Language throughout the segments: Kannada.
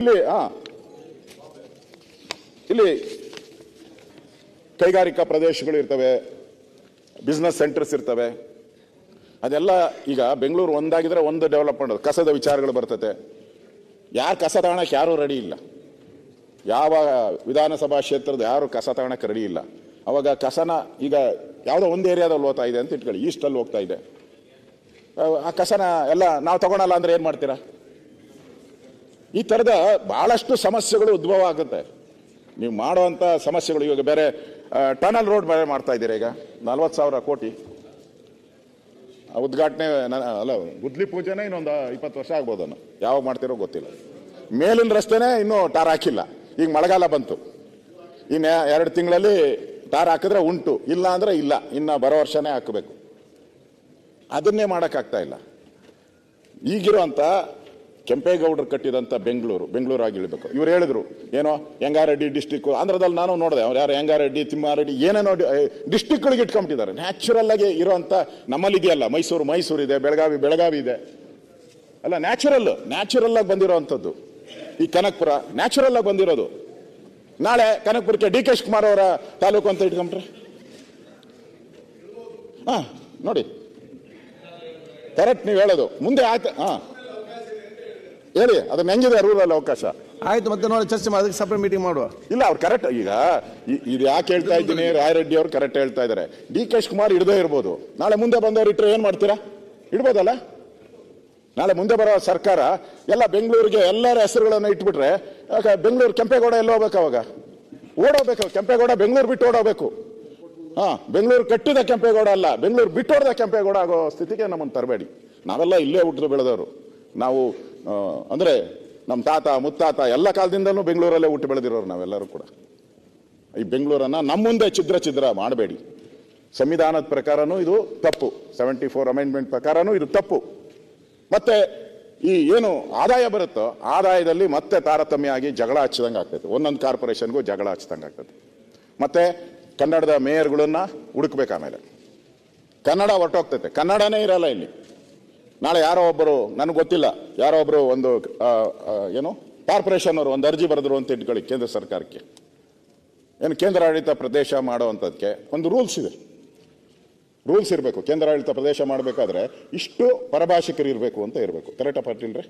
ಇಲ್ಲಿ ಹಾ ಇಲ್ಲಿ ಕೈಗಾರಿಕಾ ಪ್ರದೇಶಗಳು ಇರ್ತವೆ ಬಿಸ್ನೆಸ್ ಸೆಂಟರ್ಸ್ ಇರ್ತವೆ. ಅದೆಲ್ಲ ಈಗ ಬೆಂಗಳೂರು ಒಂದಾಗಿದ್ರೆ ಒಂದು ಡೆವಲಪ್ ಮಾಡೋದು ಕಸದ ವಿಚಾರಗಳು ಬರ್ತತೆ. ಯಾರು ಕಸ ತಗೋಣಕ್ಕೆ ಯಾರೂ ರೆಡಿ ಇಲ್ಲ. ಯಾವ ವಿಧಾನಸಭಾ ಕ್ಷೇತ್ರದ ಯಾರು ಕಸ ತಗೋಣಕ್ಕೆ ರೆಡಿ ಇಲ್ಲ. ಅವಾಗ ಕಸನ ಈಗ ಯಾವುದೋ ಒಂದು ಏರಿಯಾದಲ್ಲಿ ಹೋಗ್ತಾ ಇದೆ ಅಂತ ಇಟ್ಕೊಳ್ಳಿ ಈಸ್ಟಲ್ಲಿ ಹೋಗ್ತಾ ಇದೆ. ಆ ಕಸನ ಎಲ್ಲ ನಾವು ತಗೊಳಲ್ಲ ಅಂದ್ರೆ ಏನು ಮಾಡ್ತೀರಾ? ಈ ಥರದ ಭಾಳಷ್ಟು ಸಮಸ್ಯೆಗಳು ಉದ್ಭವ ಆಗುತ್ತೆ. ನೀವು ಮಾಡುವಂಥ ಸಮಸ್ಯೆಗಳು ಇವಾಗ ಬೇರೆ ಟನಲ್ ರೋಡ್ ಬೇರೆ ಮಾಡ್ತಾ ಇದ್ದೀರಾ ಈಗ? ನಲ್ವತ್ತು ಸಾವಿರ ಕೋಟಿ. ಉದ್ಘಾಟನೆ ಅಲ್ಲ ಗುದ್ಲಿ ಪೂಜೆನೇ ಇನ್ನೊಂದು ಇಪ್ಪತ್ತು ವರ್ಷ ಆಗ್ಬೋದನ್ನು ಯಾವಾಗ ಮಾಡ್ತಿರೋ ಗೊತ್ತಿಲ್ಲ. ಮೇಲಿನ ರಸ್ತೆನೇ ಇನ್ನೂ ಟಾರ್ ಹಾಕಿಲ್ಲ. ಈಗ ಮಳೆಗಾಲ ಬಂತು. ಇನ್ನು ಎರಡು ತಿಂಗಳಲ್ಲಿ ಟಾರ್ ಹಾಕಿದ್ರೆ ಉಂಟು. ಇಲ್ಲ ಅಂದರೆ ಇಲ್ಲ. ಇನ್ನು ಬರೋ ವರ್ಷನೇ ಹಾಕಬೇಕು. ಅದನ್ನೇ ಮಾಡೋಕ್ಕಾಗ್ತಾ ಇಲ್ಲ. ಈಗಿರುವಂಥ ಕೆಂಪೇಗೌಡರು ಕಟ್ಟಿದಂಥ ಬೆಂಗಳೂರು ಬೆಂಗಳೂರು ಆಗಿ ಇಳಬೇಕು ಇವ್ರು ಹೇಳಿದ್ರು, ಏನೋ ಯಂಗಾರೆಡ್ಡಿ ಡಿಸ್ಟಿಕ್ ಆಂಧ್ರದಲ್ಲಿ ನಾನು ನೋಡಿದೆ, ಅವ್ರು ಯಾರು ಯಂಗಾರೆಡ್ಡಿ ತಿಮ್ಮಾರೆಡ್ಡಿ, ಏನೇನೋ ಡಿಸ್ಟಿಕ್ಗಳಿಗೆ ಇಟ್ಕೊಂಬಿಟ್ಟಿದ್ದಾರೆ. ನ್ಯಾಚುರಲ್ ಆಗಿ ಇರೋಂಥ ನಮ್ಮಲ್ಲಿ ಇದೆಯಲ್ಲ ಮೈಸೂರು ಮೈಸೂರು ಇದೆ, ಬೆಳಗಾವಿ ಬೆಳಗಾವಿ ಇದೆ. ಅಲ್ಲ ನ್ಯಾಚುರಲ್ ನ್ಯಾಚುರಲ್ ಆಗಿ ಬಂದಿರೋವಂಥದ್ದು ಈ ಕನಕಪುರ ನ್ಯಾಚುರಲ್ ಆಗಿ ಬಂದಿರೋದು. ನಾಳೆ ಕನಕಪುರಕ್ಕೆ ಡಿ ಕೆ ಶಿವಕುಮಾರ್ ಅವರ ತಾಲೂಕು ಅಂತ ಇಟ್ಕೊಂಡ್ರೆ ಹಾ, ನೋಡಿ. ಕರೆಕ್ಟ್ ನೀವು ಹೇಳೋದು. ಮುಂದೆ ಆಯ್ತು, ಹಾ. ಹೇಳಿ ಅದನ್ನ ಹೆಂಗಿದೆ ರೂರಲ್ ಅವಕಾಶ. ಆಯ್ತು ಮತ್ತೆ ನೋಡಿ ಚರ್ಚೆ ಮಾಡಿ ಅದಕ್ಕೆ ಸಪ್ರೇಟ್ ಮೀಟಿಂಗ್ ಮಾಡುವ. ಇಲ್ಲ ಅವ್ರು ಕರೆಕ್ಟ್ ಈಗ ಇ- ಇದು ಯಾಕೆ ಹೇಳ್ತಾ ಇದ್ದೀನಿ ರಾಯರೆಡ್ಡಿ ಅವರು ಕರೆಕ್ಟ್ ಹೇಳ್ತಾ ಇದ್ದಾರೆ. ಡಿ ಕೆ ಶಿವಕುಮಾರ್ ಇಡದೇ ಇರ್ಬೋದು. ನಾಳೆ ಮುಂದೆ ಬಂದವ್ರು ಇಟ್ಟರೆ ಏನ್ ಮಾಡ್ತೀರಾ? ಇಡ್ಬೋದಲ್ಲ? ನಾಳೆ ಮುಂದೆ ಬರೋ ಸರ್ಕಾರ ಎಲ್ಲ ಬೆಂಗಳೂರಿಗೆ ಎಲ್ಲರ ಹೆಸರುಗಳನ್ನು ಇಟ್ಬಿಟ್ರೆ ಆಗ ಬೆಂಗಳೂರು ಕೆಂಪೇಗೌಡ ಎಲ್ಲ ಹೋಗ್ಬೇಕು ಅವಾಗ? ಓಡೋಗ್ಬೇಕು ಕೆಂಪೇಗೌಡ ಬೆಂಗಳೂರು ಬಿಟ್ಟು ಓಡೋಗ್ಬೇಕು. ಹಾ ಬೆಂಗಳೂರು ಕಟ್ಟಿದ ಕೆಂಪೇಗೌಡ ಅಲ್ಲ ಬೆಂಗಳೂರು ಬಿಟ್ಟು ಹೊಡೆದ ಕೆಂಪೇಗೌಡ ಆಗೋ ಸ್ಥಿತಿಗೆ ನಮ್ಮನ್ನು ತರಬೇಡಿ. ನಾವೆಲ್ಲ ಇಲ್ಲೇ ಹುಟ್ಟಿದು ಬೆಳೆದವರು. ನಾವು ಅಂದ್ರೆ ನಮ್ಮ ತಾತ, ಮುತ್ತಾತ ಎಲ್ಲ ಕಾಲದಿಂದಲೂ ಬೆಂಗಳೂರಲ್ಲೇ ಹುಟ್ಟು ಬೆಳೆದಿರೋರು ನಾವೆಲ್ಲರೂ ಕೂಡ. ಈ ಬೆಂಗಳೂರನ್ನು ನಮ್ಮ ಮುಂದೆ ಛಿದ್ರ ಛಿದ್ರ ಮಾಡಬೇಡಿ. ಸಂವಿಧಾನದ ಪ್ರಕಾರನೂ ಇದು ತಪ್ಪು. ಸೆವೆಂಟಿ ಫೋರ್ ಅಮೆಂಡ್ಮೆಂಟ್ ಪ್ರಕಾರನೂ ಇದು ತಪ್ಪು. ಮತ್ತೆ ಈ ಏನು ಆದಾಯ ಬರುತ್ತೋ ಆದಾಯದಲ್ಲಿ ಮತ್ತೆ ತಾರತಮ್ಯ ಆಗಿ ಜಗಳ ಹಚ್ಚಿದಂಗೆ ಆಗ್ತೈತೆ. ಒಂದೊಂದು ಕಾರ್ಪೊರೇಷನ್ಗೂ ಜಗಳ ಹಚ್ಚಿದಂಗೆ ಆಗ್ತೈತೆ. ಮತ್ತೆ ಕನ್ನಡದ ಮೇಯರ್ಗಳನ್ನು ಹುಡುಕ್ಬೇಕು ಆಮೇಲೆ. ಕನ್ನಡ ಹೊರಟೋಗ್ತೈತೆ. ಕನ್ನಡನೇ ಇರಲ್ಲ ಇಲ್ಲಿ. ನಾಳೆ ಯಾರೋ ಒಬ್ಬರು, ನನಗೆ ಗೊತ್ತಿಲ್ಲ, ಯಾರೋ ಒಬ್ಬರು ಒಂದು ಏನು, ಕಾರ್ಪೊರೇಷನ್ ಅವರು ಒಂದು ಅರ್ಜಿ ಬರೆದ್ರು ಅಂತ ಇಟ್ಕೊಳ್ಳಿ ಕೇಂದ್ರ ಸರ್ಕಾರಕ್ಕೆ. ಏನು ಕೇಂದ್ರಾಡಳಿತ ಪ್ರದೇಶ ಮಾಡುವಂಥದ್ದಕ್ಕೆ ಒಂದು ರೂಲ್ಸ್ ಇದೆ. ರೂಲ್ಸ್ ಇರಬೇಕು ಕೇಂದ್ರಾಡಳಿತ ಪ್ರದೇಶ ಮಾಡಬೇಕಾದ್ರೆ ಇಷ್ಟು ಪರಭಾಷಿಕರು ಇರಬೇಕು ಅಂತ ಇರಬೇಕು. ಕರೆಕ್ಟಾ ಪಾಟೀಲ್ರೆ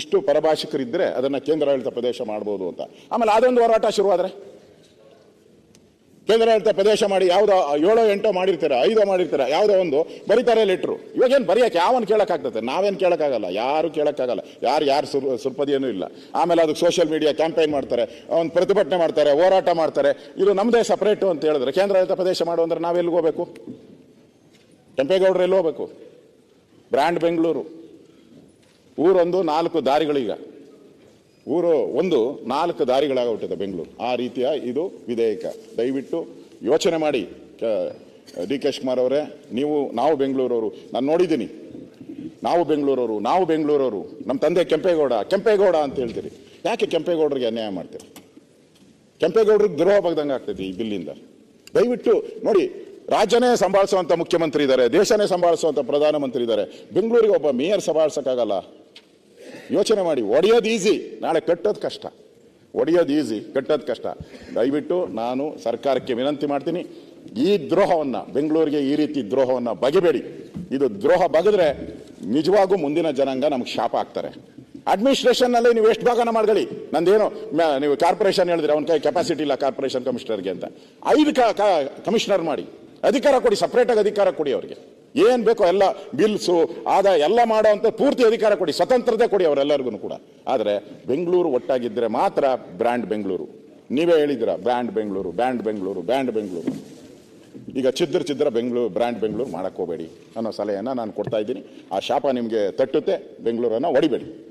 ಇಷ್ಟು ಪರಭಾಷಿಕರಿದ್ದರೆ ಅದನ್ನು ಕೇಂದ್ರಾಡಳಿತ ಪ್ರದೇಶ ಮಾಡ್ಬೋದು ಅಂತ. ಆಮೇಲೆ ಅದೊಂದು ಹೋರಾಟ ಶುರುವಾದರೆ? ಕೇಂದ್ರಾಡಳಿತ ಪ್ರದೇಶ ಮಾಡಿ ಯಾವುದೋ ಏಳೋ ಎಂಟೋ ಮಾಡಿರ್ತಾರೆ, ಐದೋ ಮಾಡಿರ್ತಾರೆ, ಯಾವುದೋ ಒಂದು ಬರೀತಾರೆ ಲೆಟ್ರು. ಇವಾಗೇನು ಬರೆಯಕ್ಕೆ, ಯಾವನ್ ಕೇಳೋಕ್ಕಾಗ್ತದೆ? ನಾವೇನು ಕೇಳೋಕ್ಕಾಗಲ್ಲ, ಯಾರು ಕೇಳೋಕ್ಕಾಗಲ್ಲ. ಯಾರು ಯಾರು ಸುರ್ ಸುರ್ಪದಿಯೂ ಇಲ್ಲ. ಆಮೇಲೆ ಅದಕ್ಕೆ ಸೋಷಿಯಲ್ ಮೀಡಿಯಾ ಕ್ಯಾಂಪೇನ್ ಮಾಡ್ತಾರೆ ಒಂದು ಪ್ರತಿಭಟನೆ ಮಾಡ್ತಾರೆ, ಹೋರಾಟ ಮಾಡ್ತಾರೆ. ಇದು ನಮ್ಮದೇ ಸಪ್ರೇಟು ಅಂತ ಹೇಳಿದ್ರೆ ಕೇಂದ್ರಾಡಳಿತ ಪ್ರದೇಶ ಮಾಡು ಅಂದ್ರೆ ನಾವೆಲ್ಲಿಗೆ ಹೋಗಬೇಕು? ಕೆಂಪೇಗೌಡರು ಎಲ್ಲಿ ಹೋಗಬೇಕು? ಬ್ರ್ಯಾಂಡ್ ಬೆಂಗಳೂರು. ಊರೊಂದು ನಾಲ್ಕು ದಾರಿಗಳೀಗ. ಊರು ಒಂದು ನಾಲ್ಕು ದಾರಿಗಳಾಗ್ಬಿಟ್ಟಿದೆ ಬೆಂಗಳೂರು. ಆ ರೀತಿಯ ಇದು ವಿಧೇಯಕ. ದಯವಿಟ್ಟು ಯೋಚನೆ ಮಾಡಿ ಡಿ ಕೆ ಶಿವಕುಮಾರ್ ಅವರೇ, ನೀವು, ನಾವು ಬೆಂಗಳೂರವರು, ನಾನು ನೋಡಿದ್ದೀನಿ. ನಾವು ಬೆಂಗಳೂರವರು ನಾವು ಬೆಂಗಳೂರವರು ನಮ್ಮ ತಂದೆ ಕೆಂಪೇಗೌಡ ಕೆಂಪೇಗೌಡ ಅಂತ ಹೇಳ್ತೀರಿ. ಯಾಕೆ ಕೆಂಪೇಗೌಡರಿಗೆ ಅನ್ಯಾಯ ಮಾಡ್ತೀರಿ? ಕೆಂಪೇಗೌಡರಿಗೆ ದ್ರೋಹ ಬಗ್ದಂಗೆ ಆಗ್ತೈತಿ ಈ ಬಿಲ್ಲಿಂದ. ದಯವಿಟ್ಟು ನೋಡಿ, ರಾಜ್ಯನೇ ಸಂಭಾಳಿಸುವಂಥ ಮುಖ್ಯಮಂತ್ರಿ ಇದ್ದಾರೆ ದೇಶನೇ ಸಂಭಾಳಿಸುವಂಥ ಪ್ರಧಾನಮಂತ್ರಿ ಇದ್ದಾರೆ ಬೆಂಗಳೂರಿಗೆ ಒಬ್ಬ ಮೇಯರ್ ಸಂಭಾಳಿಸಕ್ಕಾಗಲ್ಲ. ಯೋಚನೆ ಮಾಡಿ, ಒಡೆಯೋದು ಈಸಿ ನಾಳೆ ಕಟ್ಟೋದು ಕಷ್ಟ. ಒಡೆಯೋದು ಈಸಿ ಕಟ್ಟೋದು ಕಷ್ಟ. ದಯವಿಟ್ಟು ನಾನು ಸರ್ಕಾರಕ್ಕೆ ವಿನಂತಿ ಮಾಡ್ತೀನಿ, ಈ ದ್ರೋಹವನ್ನು, ಬೆಂಗಳೂರಿಗೆ ಈ ರೀತಿ ದ್ರೋಹವನ್ನು ಬಗೆಬೇಡಿ. ಇದು ದ್ರೋಹ ಬಗೆದ್ರೆ ನಿಜವಾಗೂ ಮುಂದಿನ ಜನಾಂಗ ನಮ್ಗೆ ಶಾಪ ಆಗ್ತಾರೆ. ಅಡ್ಮಿನಿಸ್ಟ್ರೇಷನ್ನಲ್ಲಿ ನೀವು ಎಷ್ಟು ಭಾಗನ ಮಾಡ್ಕೊಳ್ಳಿ? ನಂದೇನು ನೀವು ಕಾರ್ಪೊರೇಷನ್ ಹೇಳಿದ್ರೆ ಅವನ ಕೈ ಕೆಪಾಸಿಟಿ ಇಲ್ಲ ಕಾರ್ಪೊರೇಷನ್ ಕಮಿಷನರ್ಗೆ ಅಂತ. ಐದು ಕಮಿಷನರ್ ಮಾಡಿ. ಅಧಿಕಾರ ಕೊಡಿ ಸಪ್ರೇಟಾಗಿ ಅಧಿಕಾರ ಕೊಡಿ ಅವರಿಗೆ. ಏನ್ ಬೇಕೋ ಎಲ್ಲ ಬಿಲ್ಸು, ಆದಾಯ ಎಲ್ಲ ಮಾಡೋವಂಥ ಪೂರ್ತಿ ಅಧಿಕಾರ ಕೊಡಿ, ಸ್ವತಂತ್ರತೆ ಕೊಡಿ ಅವರೆಲ್ಲರಿಗೂ ಕೂಡ. ಆದರೆ ಬೆಂಗಳೂರು ಒಟ್ಟಾಗಿದ್ದರೆ ಮಾತ್ರ ಬ್ರ್ಯಾಂಡ್ ಬೆಂಗಳೂರು. ನೀವೇ ಹೇಳಿದ್ದೀರಾ, brand Bengaluru band Bengaluru band Bengaluru. ಈಗ ಚಿದ್ರ ಚಿದ್ರ ಬೆಂಗಳೂರು, ಬ್ರ್ಯಾಂಡ್ ಬೆಂಗಳೂರು ಮಾಡಕ್ಕೆ ಹೋಗಬೇಡಿ ಅನ್ನೋ ಸಲಹೆಯನ್ನು ನಾನು ಕೊಡ್ತಾ ಇದ್ದೀನಿ. ಆ ಶಾಪ ನಿಮಗೆ ತಟ್ಟುತ್ತೆ, ಬೆಂಗಳೂರನ್ನು ಹೊಡಿಬೇಡಿ